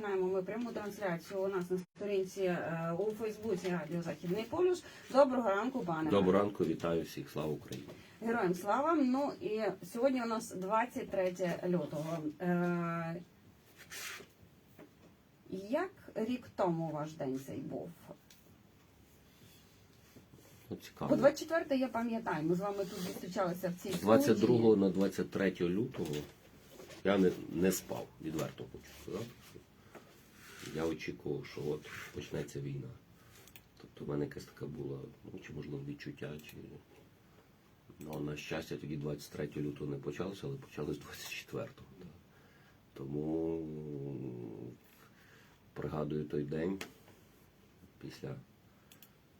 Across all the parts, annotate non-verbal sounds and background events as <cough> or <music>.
Розпочинаємо ми пряму трансляцію у нас на сторінці е, у Фейсбуці Радіо Західний полюс. Доброго ранку, пане. Доброго ранку, вітаю всіх, слава Україні. Героям слава. Ну і сьогодні у нас 23 лютого. Е, як рік тому ваш день цей був? Ну, цікаво. 24 я пам'ятаю, ми з вами тут зустрічалися в цій З студії. 22 на 23 лютого я не, не спав, відверто хочу сказати. Я очікував, що от почнеться війна. Тобто в мене якась така була, ну, чи можливо відчуття, чи. Ну, на щастя, тоді 23 лютого не почалося, але почалось <laughs> 24-го. так. Тому пригадую той день після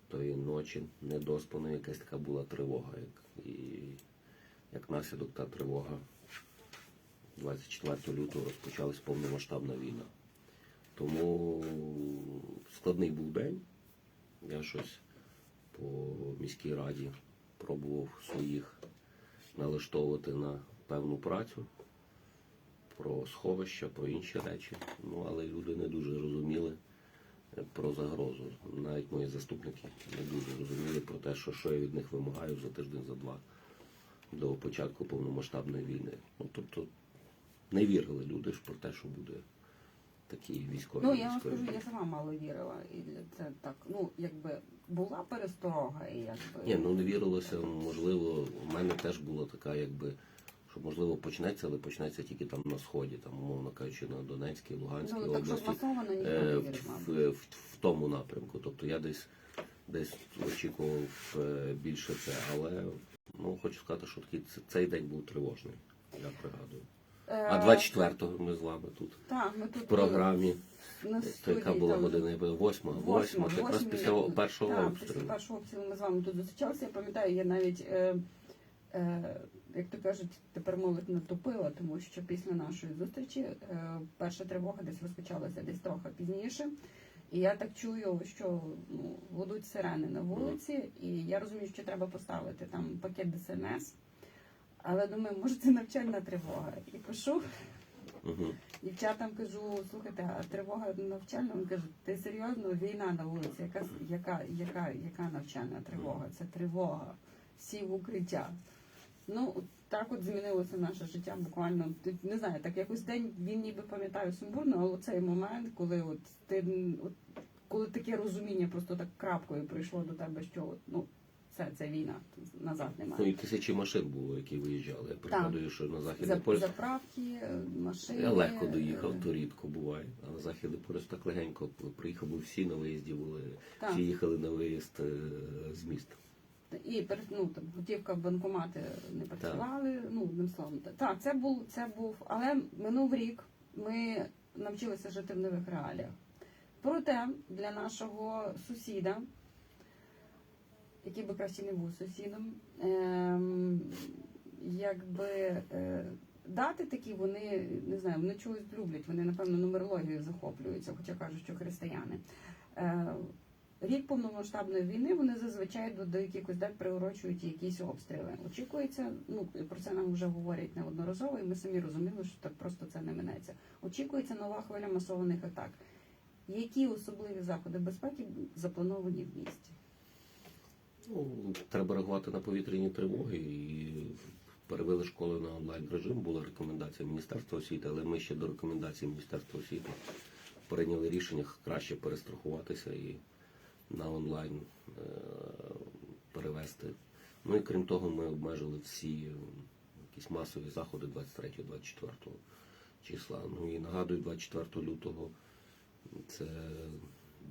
тої ночі недоспаної якась така була тривога. Як, і як наслідок та тривога 24 лютого розпочалась повномасштабна війна. Тому складний був день. Я щось по міській раді пробував своїх налаштовувати на певну працю, про сховища, про інші речі. Ну, але люди не дуже розуміли е, про загрозу. Навіть мої заступники не дуже розуміли про те, що, що я від них вимагаю за тиждень, за два до початку повномасштабної війни. Ну, тобто не вірили люди ж про те, що буде такі військові. Ну я вам військові. скажу, я сама мало вірила. І це так, ну якби була пересторога, і якби Ні, ну не вірилося, можливо, у мене теж була така, якби, що можливо почнеться, але почнеться тільки там на сході, там, умовно кажучи, на Донецькій, Луганській ну так що області. масовано е, в, в, в, в тому напрямку. Тобто я десь десь очікував е, більше це, але ну хочу сказати, що такий цей день був тривожний, я пригадую. А 24-го ми з вами тут Е, так, ми тут в програмі. на То яка була там, година? Восьма, восьма, це якраз після першого так, обстрілу. Після першого обстрілу ми з вами тут зустрічалися. Я пам'ятаю, я навіть, е, е, як то кажуть, тепер молодь натопила, тому що після нашої зустрічі е, перша тривога десь розпочалася десь трохи пізніше. І я так чую, що ну, гудуть сирени на вулиці, і я розумію, що треба поставити там пакет ДСНС. Але думаю, може це навчальна тривога. І пишу Угу. Дівчатам кажу, слухайте, а тривога навчальна? Він каже, ти серйозно, війна на вулиці, яка, яка, яка, яка навчальна тривога? Це тривога, всі в укриття. Ну, так от змінилося наше життя буквально. Не знаю, так якось день він ніби пам'ятаю сумбурно, але цей момент, коли от ти от, коли таке розуміння просто так крапкою прийшло до тебе, що от, ну, все, це війна, назад Ну немає. і тисячі машин було, які виїжджали. Я пригадую, що на західний За- полюс Заправки, машини. я легко доїхав, то рідко буває. А на західний полюс так легенько приїхав, бо всі на виїзді були, Так. всі їхали на виїзд е, з міста. І ну, там, готівка, в банкомати не працювали. Ну, одним словом. Так, це був, це був. Але минув рік ми навчилися жити в нових реаліях. Проте для нашого сусіда, який би краще не був сусідом, ем, якби е, дати такі, вони не знаю, вони чогось люблять, вони, напевно, нумерологією захоплюються, хоча кажуть, що християни. Е, Рік повномасштабної війни вони зазвичай до, до якихось дат приурочують якісь обстріли. Очікується, ну про це нам вже говорять неодноразово, і ми самі розуміли, що так просто це не минеться. Очікується нова хвиля масованих атак. Які особливі заходи безпеки заплановані в місті? Ну, треба реагувати на повітряні тривоги і перевели школи на онлайн режим. Була рекомендація Міністерства освіти, але ми ще до рекомендацій Міністерства освіти прийняли рішення краще перестрахуватися і на онлайн е, перевести. Ну і крім того, ми обмежили всі е, якісь масові заходи 23-24 числа. Ну і нагадую, 24 лютого це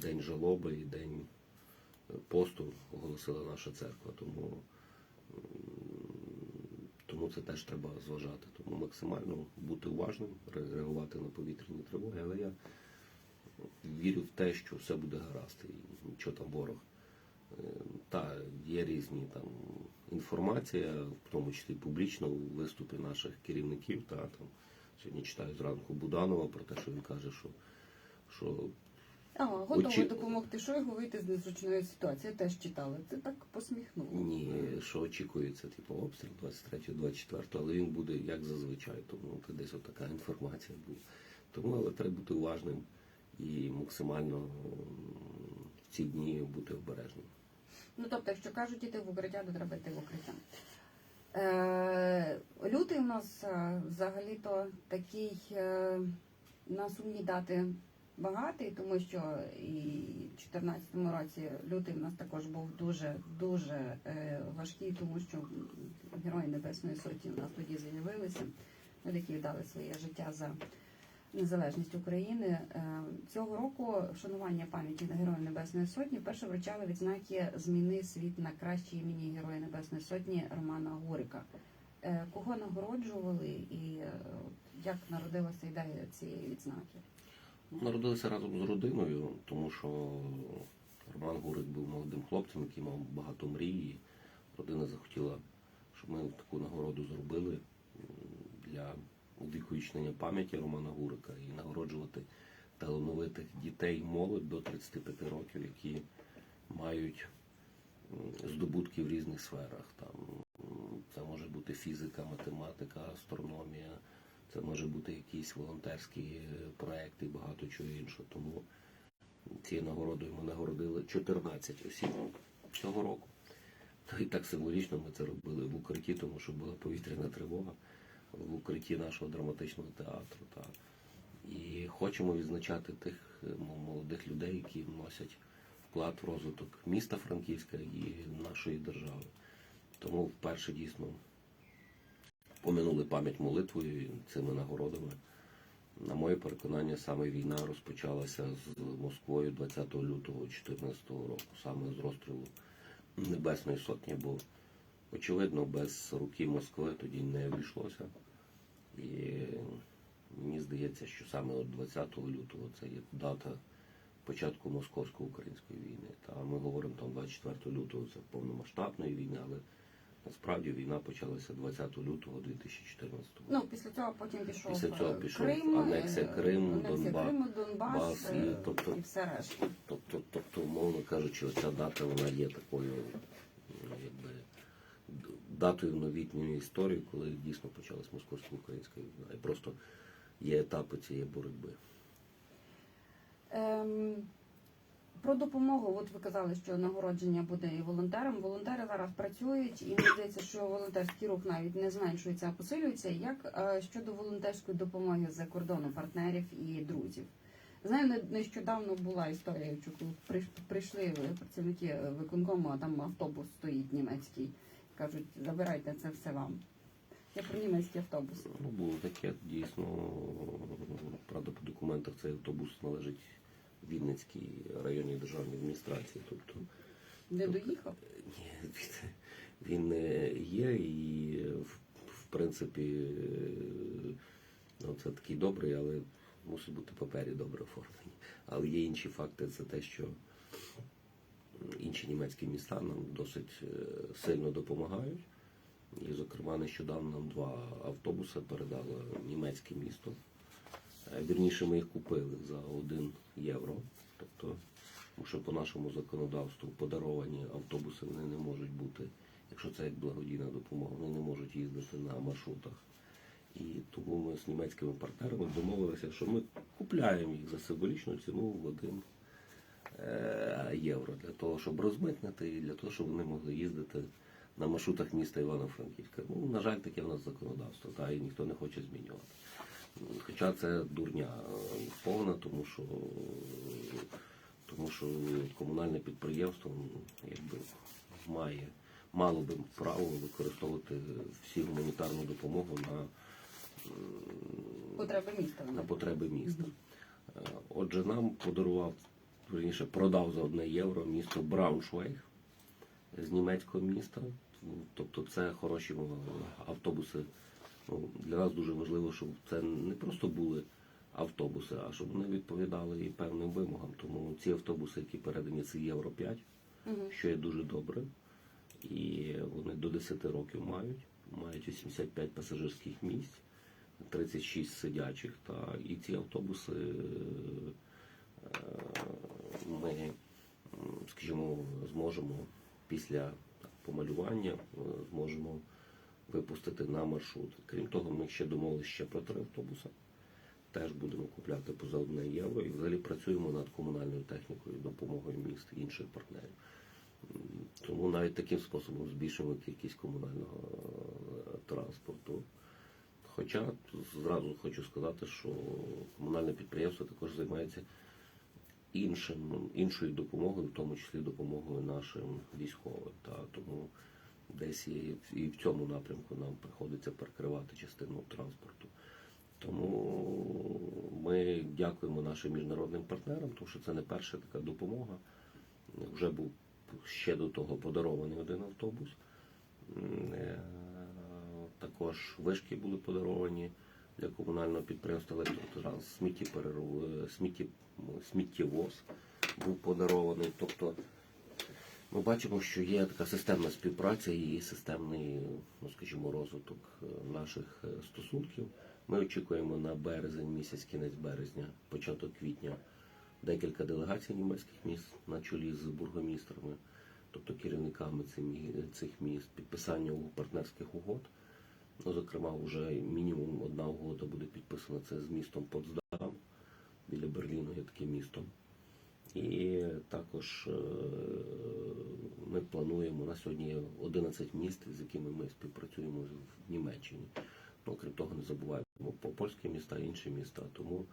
день жалоби і день посту оголосила наша церква, тому, тому це теж треба зважати. Тому максимально бути уважним, реагувати на повітряні тривоги, але я вірю в те, що все буде гаразд, і нічого там ворог. Е, Та є різні там інформація, в тому числі публічно у виступі наших керівників. Та там сьогодні читаю зранку Буданова про те, що він каже, що, що А, готові Очі- допомогти Шойгу вийти з незручної ситуації. Теж читали. Це так посміхнуло. Ні, що очікується, типу, обстріл 23-24, але він буде як зазвичай, тому це десь отака інформація була. Тому але треба бути уважним і максимально м, в ці дні бути обережним. Ну тобто, якщо кажуть іти в укриття, то треба йти в укриття. Е, лютий у нас е, взагалі-то такий е, на сумні дати багатий, тому що і в 2014 році лютий у нас також був дуже дуже е, важкий, тому що герої Небесної Сотні у нас тоді з'явилися, які віддали своє життя за незалежність України. Е, Цього року вшанування пам'яті на Героїв Небесної Сотні вперше вручали відзнаки Зміни світ на кращі імені Героя Небесної Сотні Романа Гурика. Е, Кого нагороджували і як народилася ідея цієї відзнаки? Народилися разом з родиною, тому що Роман Гурик був молодим хлопцем, який мав багато мрій. Родина захотіла, щоб ми таку нагороду зробили для увіковічнення пам'яті Романа Гурика і нагороджувати талановитих дітей, молодь до 35 років, які мають здобутки в різних сферах. Там це може бути фізика, математика, астрономія, це може бути якісь волонтерські е, проекти і багато чого іншого. Тому цією нагородою ми нагородили 14 осіб цього року. Та і так символічно ми це робили в укритті, тому що була повітряна тривога в укритті нашого драматичного театру. Та. І хочемо відзначати тих е, молодих людей, які вносять вклад в розвиток міста Франківська і нашої держави. Тому вперше дійсно поминули пам'ять молитвою цими нагородами. На моє переконання, саме війна розпочалася з Москвою 20 лютого 2014 року, саме з розстрілу Небесної Сотні, бо очевидно без руки Москви тоді не обійшлося. І мені здається, що саме от 20 лютого це є дата початку московсько-української війни. Та ми говоримо там 24 лютого, це повномасштабної війни, але насправді війна почалася 20 лютого 2014 року. Ну після цього потім пішов Після цього е, пішов Крим, анексія е, Криму, анексія Донбас, Криму, Донбас Бас, і, е, тобто- і все решта. Тобто, тобто, умовно кажучи, оця дата вона є такою якби датою новітньої історії, коли дійсно почалась московсько-українська війна. І просто є етапи цієї боротьби. Ем, про допомогу, от ви казали, що нагородження буде і волонтерам. Волонтери зараз працюють, і мені здається, що волонтерський рух навіть не зменшується, а посилюється. Як е, щодо волонтерської допомоги з-за кордону партнерів і друзів? Знаю, не- нещодавно була історія, що прийшли працівники виконкому, а там автобус стоїть німецький. Кажуть, забирайте це все вам. Я про німецький автобус. Ну, було таке, дійсно, правда, по документах цей автобус належить Вінницькій районній державній адміністрації. Тобто Не доїхав? Ні, <laughs> він- він е, є і в, в принципі е, ну, це такий добрий, але мусить бути папері добре оформлені. Але є інші факти, це те, що інші німецькі міста нам досить е, сильно допомагають. І, зокрема, нещодавно нам два автобуси передало німецьке місто. Е, Вірніше, ми їх купили за 1 євро. Тобто, що по нашому законодавству подаровані автобуси вони не можуть бути, якщо це як благодійна допомога, вони не можуть їздити на маршрутах. І тому ми з німецькими партнерами домовилися, що ми купляємо їх за символічну ціну в 1 е, євро для того, щоб розмитнити і для того, щоб вони могли їздити на маршрутах міста Івано-Франківська. Ну, на жаль, таке в нас законодавство, та, і ніхто не хоче змінювати. Хоча це дурня е, повна, тому що, тому що комунальне підприємство ну, якби, має, мало би право використовувати всю гуманітарну допомогу на, Потреби міста. на потреби міста. Е, Отже, нам подарував, верніше, продав за одне євро місто Брауншвейг з німецького міста. Тобто це хороші автобуси. Ну, для нас дуже важливо, щоб це не просто були автобуси, а щоб вони відповідали і певним вимогам. Тому ці автобуси, які передані, це Євро 5, Мгм. що є дуже добре. І вони до 10 років мають, мають 85 пасажирських місць, 36 сидячих. Та, і ці автобуси е, ми, скажімо, зможемо після помалювання е, зможемо випустити на маршрут. Крім того, ми ще домовилися ще про три автобуси. теж будемо купляти по за одне євро. І взагалі працюємо над комунальною технікою, допомогою міст і інших партнерів. Тому навіть таким способом збільшуємо кількість комунального е, транспорту. Хоча зразу хочу сказати, що комунальне підприємство також займається іншим, іншою допомогою, в тому числі допомогою нашим військовим. Та тому десь і, і в цьому напрямку нам приходиться перекривати частину транспорту. Тому ми дякуємо нашим міжнародним партнерам, тому що це не перша така допомога. Вже був ще до того подарований один автобус. Е, Також вишки були подаровані для комунального підприємства електротранс, е, сміттєвоз був подарований. Тобто ми бачимо, що є така системна співпраця і системний, ну скажімо, розвиток е, наших е, стосунків. Ми очікуємо на березень місяць, кінець березня, початок квітня, декілька делегацій німецьких міст на чолі з бургомістрами, тобто керівниками цих міст, підписання партнерських угод. Ну, зокрема, вже мінімум одна угода буде підписана це з містом Потсдам. Біля Берліну є таке місто. І також е, ми плануємо на сьогодні 11 міст, з якими ми співпрацюємо в Німеччині. Ну, крім того, не забуваємо по польські міста інші міста. Тому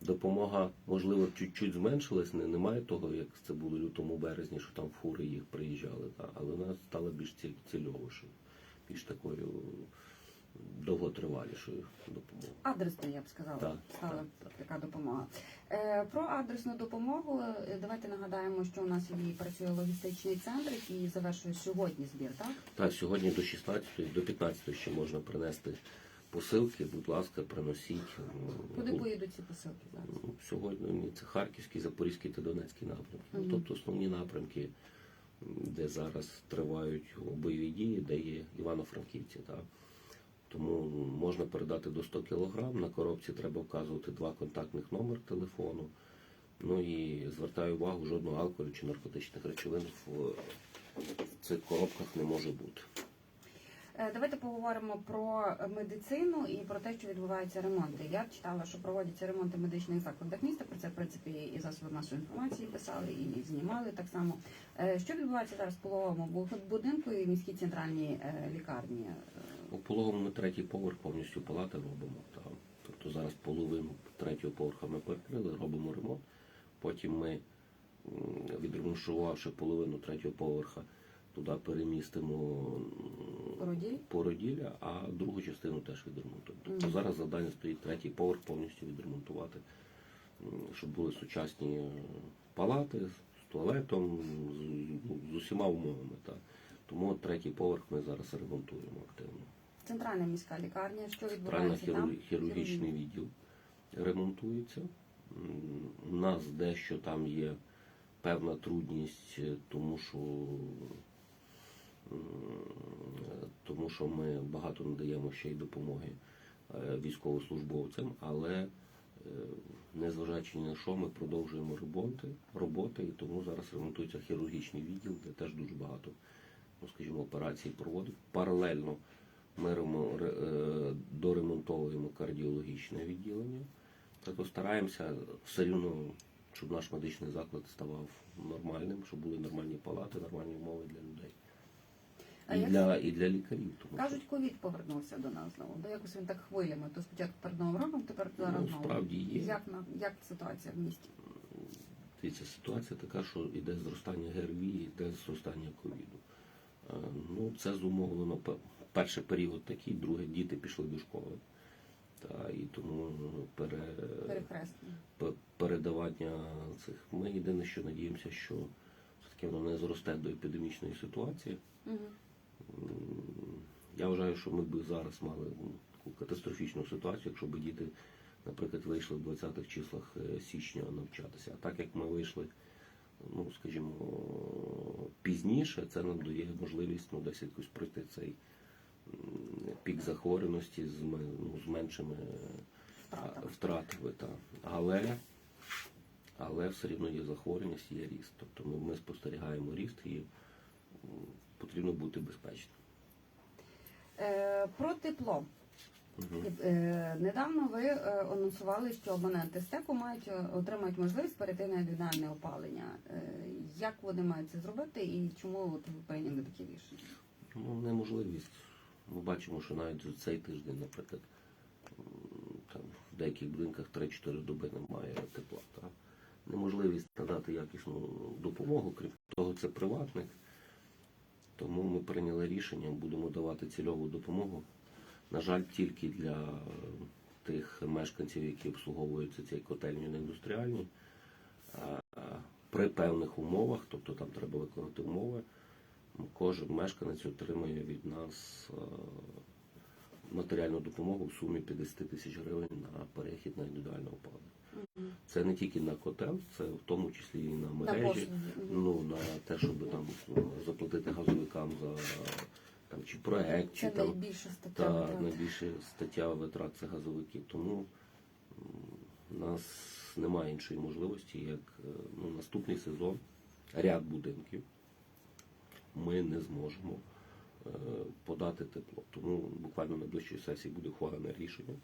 допомога, можливо, чуть-чуть зменшилась. Не, немає того, як це було лютому березні, що там фури їх приїжджали. Та, але вона стала більш ці- цільовішою, більш такою довготривалішою допомогою. Адресно, я б сказала, Так, стала так, так. така допомога. Е, про адресну допомогу е, давайте нагадаємо, що у нас Львові працює логістичний центр, який завершує сьогодні збір, так? Так, сьогодні до 16 до 15 ще можна принести посилки. Будь ласка, приносіть. Куди Ну, поїдуть ці посилки зараз? Ну, Сьогодні ні, це Харківський, Запорізький та Донецький напрямки. Мгм. Тобто основні напрямки, де зараз тривають бойові дії, де є Івано-Франківці. Так? Тому можна передати до 100 кг. На коробці треба вказувати два контактних номер телефону. Ну і звертаю увагу, жодного алкоголю чи наркотичних речовин в, цих коробках не може бути. Е, Давайте поговоримо про медицину і про те, що відбуваються ремонти. Я читала, що проводяться ремонти в медичних закладах міста. Про це в принципі і засоби масової інформації писали, і знімали так само. Е, Що відбувається зараз в пологовому бу- будинку і в міській центральній е, лікарні? У пологовому ми третій поверх повністю палати робимо. Та, тобто зараз половину третього поверха ми перекрили, робимо ремонт. Потім ми, відремонтувавши половину третього поверха, туди перемістимо м, Породіль? породілля, а другу частину теж відремонтуємо. Тобто Мгм. зараз завдання стоїть третій поверх повністю відремонтувати, щоб були сучасні е, палати з туалетом, з, ну, з усіма умовами. Та. Тому третій поверх ми зараз ремонтуємо активно. Центральна міська лікарня. Що відбувається там? хірургічний відділ ремонтується. У нас дещо там є певна трудність, е, тому що, тому що ми багато надаємо ще й допомоги е, військовослужбовцям, але е, незважаючи ні на що, ми продовжуємо роботи, роботи, і тому зараз ремонтується хірургічний відділ, де теж дуже багато, ну скажімо, операцій проводить. Паралельно ми е, доремонтовуємо кардіологічне відділення. Тобто стараємося все рівно, щоб наш медичний заклад ставав нормальним, щоб були нормальні палати, нормальні умови для людей. А І для, і для лікарів. Тому що, Кажуть, ковід повернувся до нас знову. До якось він так хвилями. То спочатку перед новим роком, тепер зараз ну, справді є. Як на як ситуація в місті? Дивіться, ситуація така, що йде зростання ГРВІ, йде зростання ковіду. Е, Ну, це зумовлено перший період такий, другий діти пішли до школи. Та, і тому ну, пере, передавання цих. Ми єдине, що надіємося, що все-таки воно не зросте до епідемічної ситуації. Угу. Я вважаю, що ми б зараз мали ну, таку катастрофічну ситуацію, якщо б діти, наприклад, вийшли в 20-х числах е, січня навчатися. А так як ми вийшли, ну скажімо, пізніше, це нам дає можливість ну, десь якось пройти цей пік захворюваності з, ну, з меншими е, Втратами. втратами. Та. Але, але все рівно є захворюваність, є ріст. Тобто ми, ми спостерігаємо ріст і потрібно бути безпечним. Е, про тепло. Е, Недавно ви е, анонсували, що абоненти стеку мають отримають можливість перейти на індивідуальне опалення. Е, Як вони мають це зробити і чому от ви прийняли такі рішення? Ну, неможливість. Ми бачимо, що навіть за цей тиждень, наприклад, там в деяких будинках 3-4 доби немає тепла. Та? Неможливість надати якісну допомогу, крім того, це приватник. Тому ми прийняли рішення, будемо давати цільову допомогу. На жаль, тільки для тих мешканців, які обслуговуються цією котельню на індустріальній, при певних умовах, тобто там треба виконати умови, кожен мешканець отримує від нас е, матеріальну допомогу в сумі 50 тисяч гривень на перехід на індивідуальне опалення. Це не тільки на котел, це в тому числі і на мережі. Ну на те, щоб там ну, заплатити газовикам за там чи проект, чи Це там найбільша стаття. та витрат. найбільша стаття витрат це газовики. Тому у нас немає іншої можливості, як е, ну, наступний сезон ряд будинків ми не зможемо е, подати тепло. Тому буквально на ближчій сесії буде ухвалене рішення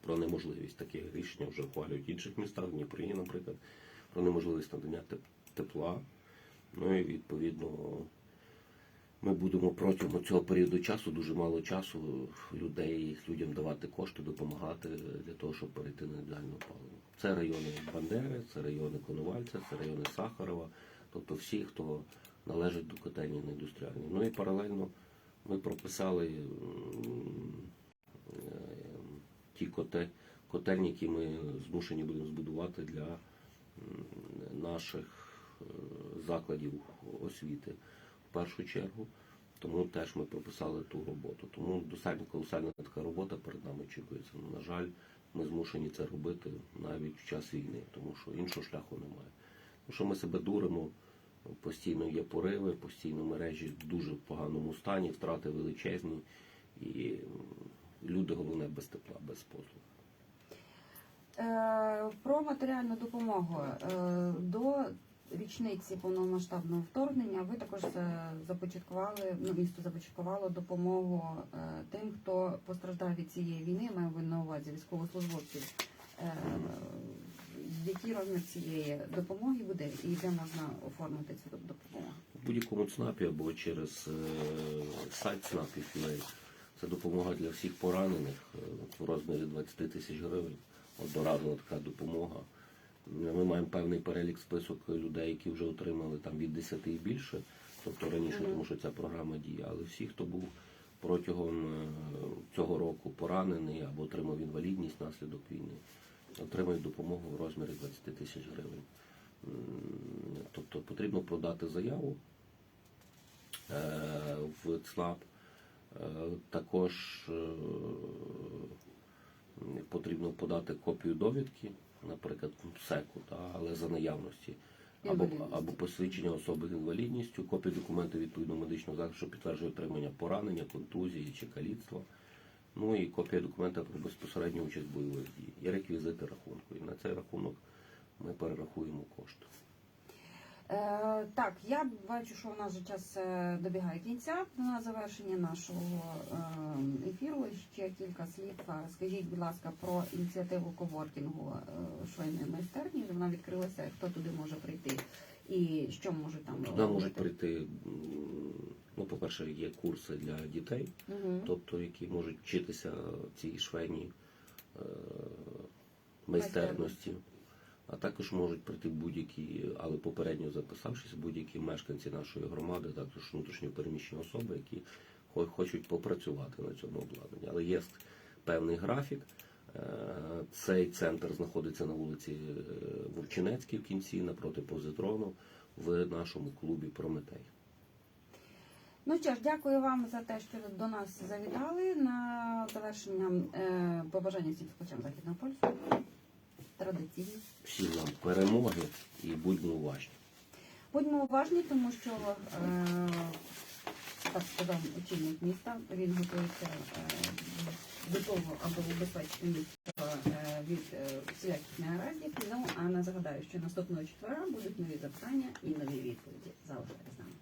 про неможливість таких рішення вже ухвалюють в інших містах, в Дніпрі, наприклад, про неможливість надання тепла. Ну і відповідно ми будемо протягом цього періоду часу, дуже мало часу, людей, людям давати кошти, допомагати для того, щоб перейти на індивідуальне опалення. Це райони Бандери, це райони Коновальця, це райони Сахарова, тобто всі, хто належить до котельні на індустріальній. Ну і паралельно ми прописали е, ті котельні, які ми змушені будемо збудувати для наших е, закладів освіти в першу чергу. Тому теж ми прописали ту роботу. Тому достатньо колосальна така робота перед нами очікується. Ну, На жаль, ми змушені це робити навіть в час війни, тому що іншого шляху немає. Тому що ми себе дуримо, постійно є пориви, постійно мережі в дуже поганому стані, втрати величезні, і люди головне без тепла, без послуг. Е, Про матеріальну допомогу Е, до річниці повномасштабного вторгнення ви також е, започаткували ну, місто започаткувало допомогу тим, хто постраждав від цієї війни. Маю на увазі військовослужбовців. Е, Який розмір цієї допомоги буде і де можна оформити цю допомогу? В будь-якому ЦНАПі або через е, сайт ЦНАПів. Це допомога для всіх поранених е, в розмірі 20 тисяч гривень. Одноразова така допомога. Ми маємо певний перелік список людей, які вже отримали там від 10 і більше, тобто раніше, тому що ця програма діє. Але всі, хто був протягом е, цього року поранений або отримав інвалідність внаслідок війни, отримають допомогу в розмірі 20 тисяч гривень. Тобто потрібно подати заяву е, в ЦНАП. Е, Також е, потрібно подати копію довідки, наприклад, СЕКу, але за наявності. Або, або посвідчення особи з інвалідністю, копію документу відповідного медичного захисту, що підтверджує отримання поранення, контузії чи каліцтва. Ну і копія документа про безпосередню участь бойових дій. Є реквізити рахунку. І на цей рахунок ми перерахуємо кошти. Е, так, я бачу, що у нас вже час е, добігає кінця на завершення нашого е, ефіру. Ще кілька слів. Скажіть, будь ласка, про ініціативу коворкінгу швейної майстерні. Вона відкрилася. Хто туди може прийти і що може там Туди можуть прийти, ну, по-перше, є курси для дітей, Угу. тобто які можуть вчитися цій швейній е, майстерності. А також можуть прийти будь-які, але попередньо записавшись, будь-які мешканці нашої громади, також внутрішньо переміщені особи, які хочуть попрацювати на цьому обладнанні. Але є певний графік. Е, Цей центр знаходиться на вулиці е, Вовчинецькій в кінці, напроти позитрону, в нашому клубі Прометей. Ну що ж, дякую вам за те, що до нас завітали. На завершення е, побажання всім спочатку західного польську. Традиційно. Всім нам перемоги і будьмо уважні. Будьмо уважні, тому що е, так сказав очільник міста. Він готується готово до того, аби убезпечити місто е, від е, всіляких негараздів. Ну а на загадаю, що наступного четвера будуть нові запитання і нові відповіді. Залишайтесь з нами.